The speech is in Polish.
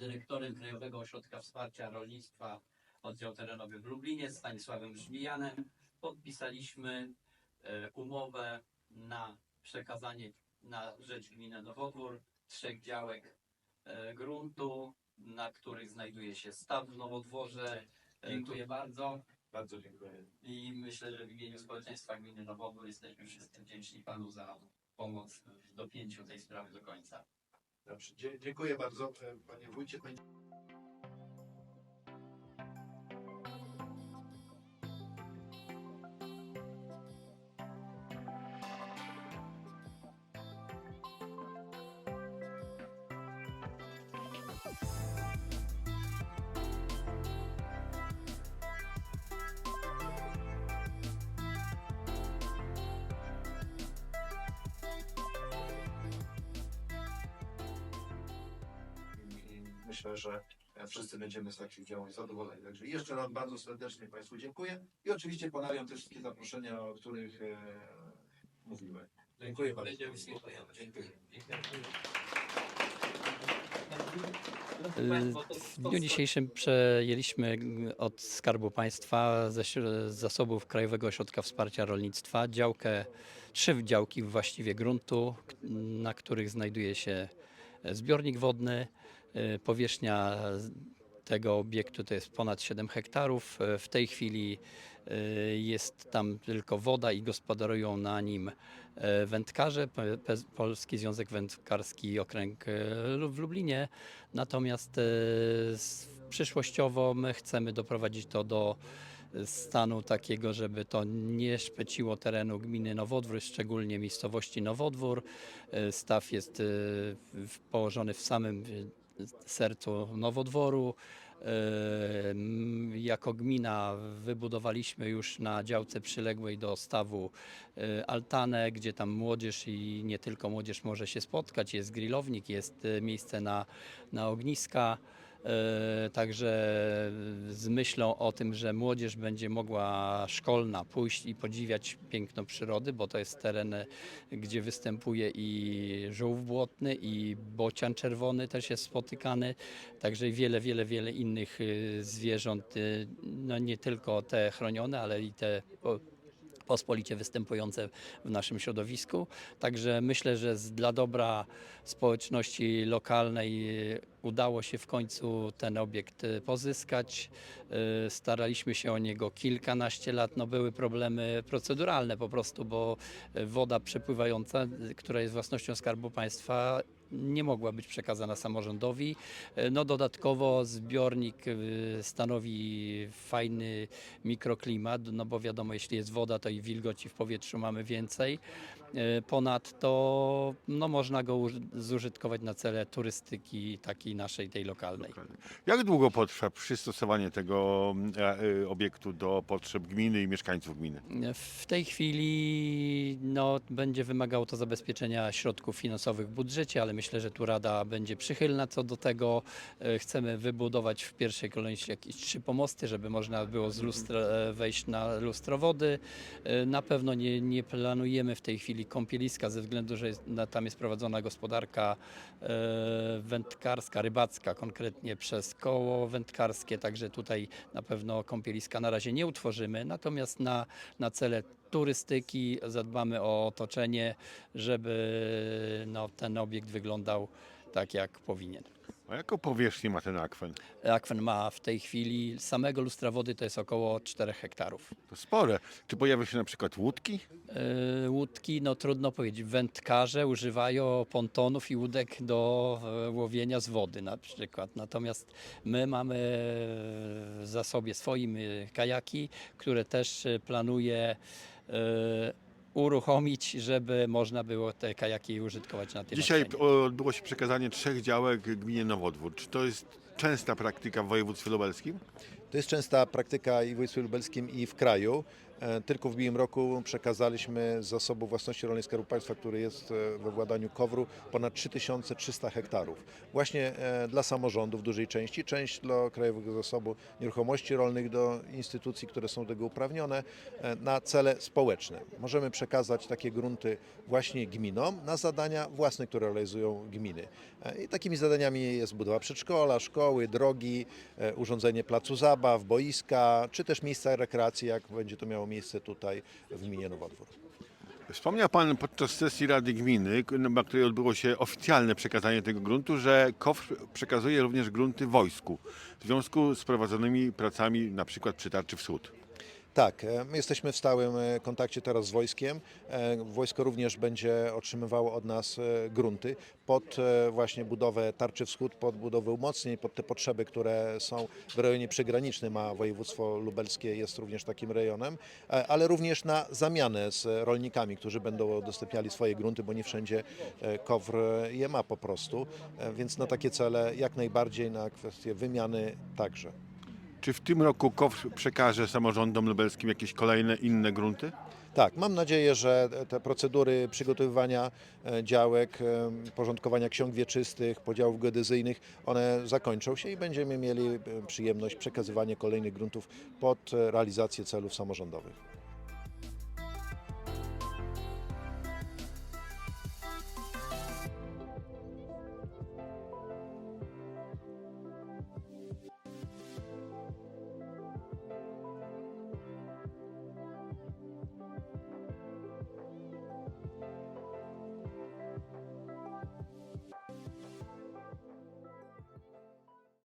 dyrektorem Krajowego Ośrodka Wsparcia Rolnictwa Oddział Terenowy w Lublinie, Stanisławem Żmijanem, podpisaliśmy e, umowę na przekazanie na rzecz gminy Nowodwór trzech działek e, gruntu, na których znajduje się staw w Nowodworze. E, Dziękuję bardzo Bardzo dziękuję. i myślę, że w imieniu społeczeństwa gminy Nowodwór jesteśmy wszyscy wdzięczni Panu za pomoc w dopięciu tej sprawy do końca. Dobrze. Dziękuję bardzo, e, panie wójcie. Myślę, że e, wszyscy będziemy z takich działań zadowoleni. Także jeszcze raz bardzo serdecznie Państwu dziękuję i oczywiście ponawiam te wszystkie zaproszenia, o których e, mówimy. Dziękuję bardzo. Dziękuję. W dniu dzisiejszym przejęliśmy od Skarbu Państwa ze zasobów Krajowego Ośrodka Wsparcia Rolnictwa działkę, trzy działki właściwie gruntu, na których znajduje się zbiornik wodny. E, Powierzchnia tego obiektu to jest ponad 7 hektarów. E, W tej chwili e, jest tam tylko woda i gospodarują na nim wędkarze, Polski Związek Wędkarski Okręg w Lublinie. Natomiast przyszłościowo my chcemy doprowadzić to do stanu takiego, żeby to nie szpeciło terenu gminy Nowodwór, szczególnie miejscowości Nowodwór. Staw jest położony w samym sercu Nowodworu. Jako gmina wybudowaliśmy już na działce przyległej do stawu e, altanę, gdzie tam młodzież i nie tylko młodzież może się spotkać. Jest grillownik, jest e, miejsce na, na ogniska. E, Także z myślą o tym, że młodzież będzie mogła szkolna pójść i podziwiać piękno przyrody, bo to jest teren, e, gdzie występuje i żółw błotny, i bocian czerwony też jest spotykany, także wiele, wiele, wiele innych e, zwierząt, no nie tylko te chronione, ale i te pospolicie występujące w naszym środowisku. Także myślę, że dla dobra społeczności lokalnej e, udało się w końcu ten obiekt e, pozyskać. E, Staraliśmy się o niego kilkanaście lat. No były problemy proceduralne po prostu, bo woda przepływająca, która jest własnością Skarbu Państwa, nie mogła być przekazana samorządowi. E, No dodatkowo zbiornik e, stanowi fajny mikroklimat, no bo wiadomo, jeśli jest woda, to i wilgoci w powietrzu mamy więcej. E, Ponadto no, można go uży- zużytkować na cele turystyki takiej naszej, tej lokalnej. Jak długo potrwa przystosowanie tego e, e, obiektu do potrzeb gminy i mieszkańców gminy? W tej chwili no, będzie wymagało to zabezpieczenia środków finansowych w budżecie, ale myślę, że tu Rada będzie przychylna co do tego. Chcemy wybudować w pierwszej kolejności jakieś trzy pomosty, żeby można było z lustra, wejść na lustro wody. E, Na pewno nie, nie planujemy w tej chwili kąpieliska ze względu, że jest, na, tam jest prowadzona gospodarka e, wędkarska, rybacka, konkretnie przez koło wędkarskie, także tutaj na pewno kąpieliska na razie nie utworzymy, natomiast na, na cele turystyki zadbamy o otoczenie, żeby no, ten obiekt wyglądał tak jak powinien. A jaką powierzchnię ma ten akwen? Akwen ma w tej chwili samego lustra wody to jest około 4 hektarów. To spore. Czy pojawią się na przykład łódki? Yy, Łódki, no trudno powiedzieć, wędkarze używają pontonów i łódek do e, łowienia z wody na przykład. Natomiast my mamy w zasobie swoim e, kajaki, które też e, planuję e, uruchomić, żeby można było te kajaki użytkować na tym Dzisiaj odbyło się przekazanie trzech działek gminie Nowodwór. Czy to jest częsta praktyka w województwie lubelskim? To jest częsta praktyka i w województwie lubelskim i w kraju. E, Tylko w ubiegłym roku przekazaliśmy z zasobu własności rolnej Skarbu Państwa, który jest e, we władaniu KOWR-u, ponad 3300 hektarów. Właśnie e, dla samorządów w dużej części, część dla Krajowego Zasobu Nieruchomości Rolnych, do instytucji, które są do tego uprawnione, na cele społeczne. Możemy przekazać takie grunty właśnie gminom na zadania własne, które realizują gminy. I takimi zadaniami jest budowa przedszkola, szkoły, drogi, urządzenie placu zabaw, boiska, czy też miejsca rekreacji, jak będzie to miało miejsce tutaj w gminie Nowodwór. Wspomniał Pan podczas sesji Rady Gminy, na której odbyło się oficjalne przekazanie tego gruntu, że KOWR przekazuje również grunty wojsku w związku z prowadzonymi pracami na przykład przy Tarczy Wschód. Tak, e, my jesteśmy w stałym e, kontakcie teraz z wojskiem. E, Wojsko również będzie otrzymywało od nas grunty pod właśnie budowę Tarczy Wschód, pod budowę umocnień, pod te potrzeby, które są w rejonie przygranicznym, a województwo lubelskie jest również takim rejonem, ale również na zamianę z rolnikami, którzy będą udostępniali swoje grunty, bo nie wszędzie KOWR je ma po prostu, więc na takie cele jak najbardziej, na kwestie wymiany także. Czy w tym roku KOWR przekaże samorządom lubelskim jakieś kolejne inne grunty? Tak, mam nadzieję, że te procedury przygotowywania e, działek, e, porządkowania ksiąg wieczystych, podziałów geodezyjnych, one zakończą się i będziemy mieli e, przyjemność przekazywania kolejnych gruntów pod realizację celów samorządowych.